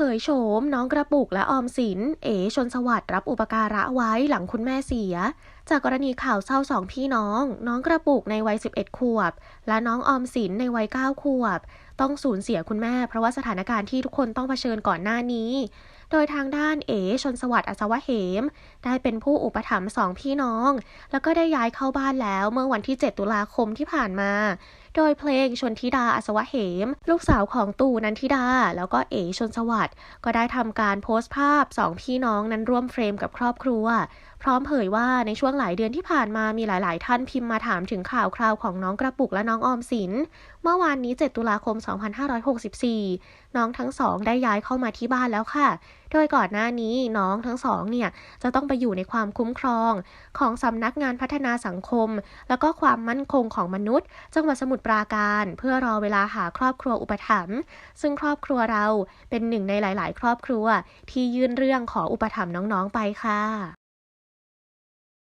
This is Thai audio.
ผยโฉมน้องกระปุกและออมสิน เอ๋ชนสวัสดิ์รับอุปการะไว้หลังคุณแม่เสีย จากกรณีข่าวเศร้าสองพี่น้อง น้องกระปุกในวัย 11 ขวบ และน้องออมสินในวัย 9 ขวบ ต้องสูญเสียคุณแม่เพราะว่าสถานการณ์ที่ทุกคนต้องเผชิญก่อนหน้านี้ โดยทางด้านเอชนสวัสดิ์อัศวะเหม ได้เป็นผู้อุปถัมภ์สองพี่น้อง แล้วก็ได้ย้ายเข้าบ้านแล้วเมื่อวันที่ 7 ตุลาคมที่ผ่านมา โดยเพลงชนทิดาอัศวะเหม ลูกสาวของตู่นันทิดา แล้วก็เอชนสวัสดิ์ก็ได้ทำการโพสต์ภาพสองพี่น้องนั้นร่วมเฟรมกับครอบครัว พร้อมเผยว่าในช่วงหลายเดือนที่ผ่านมามีหลาย ๆ ท่านพิมพ์มาถามถึงข่าวคราวของน้องกระปุกและน้องออมสิน เมื่อวานนี้ 7 ตุลาคม 2564 น้องทั้งสองได้ย้ายเข้ามาที่บ้านแล้วค่ะ โดยก่อนหน้านี้น้องทั้งสองเนี่ยจะต้องไปอยู่ในความคุ้มครองของสำนักงานพัฒนาสังคม แล้วก็ความมั่นคงของมนุษย์ จังหวัดสมุทรปราการ เพื่อรอเวลาหาครอบครัวอุปถัมภ์ซึ่งครอบครัวเราเป็นหนึ่งในหลาย ๆ ครอบครัวที่ยื่นเรื่องขออุปถัมภ์น้อง ๆ ไปค่ะ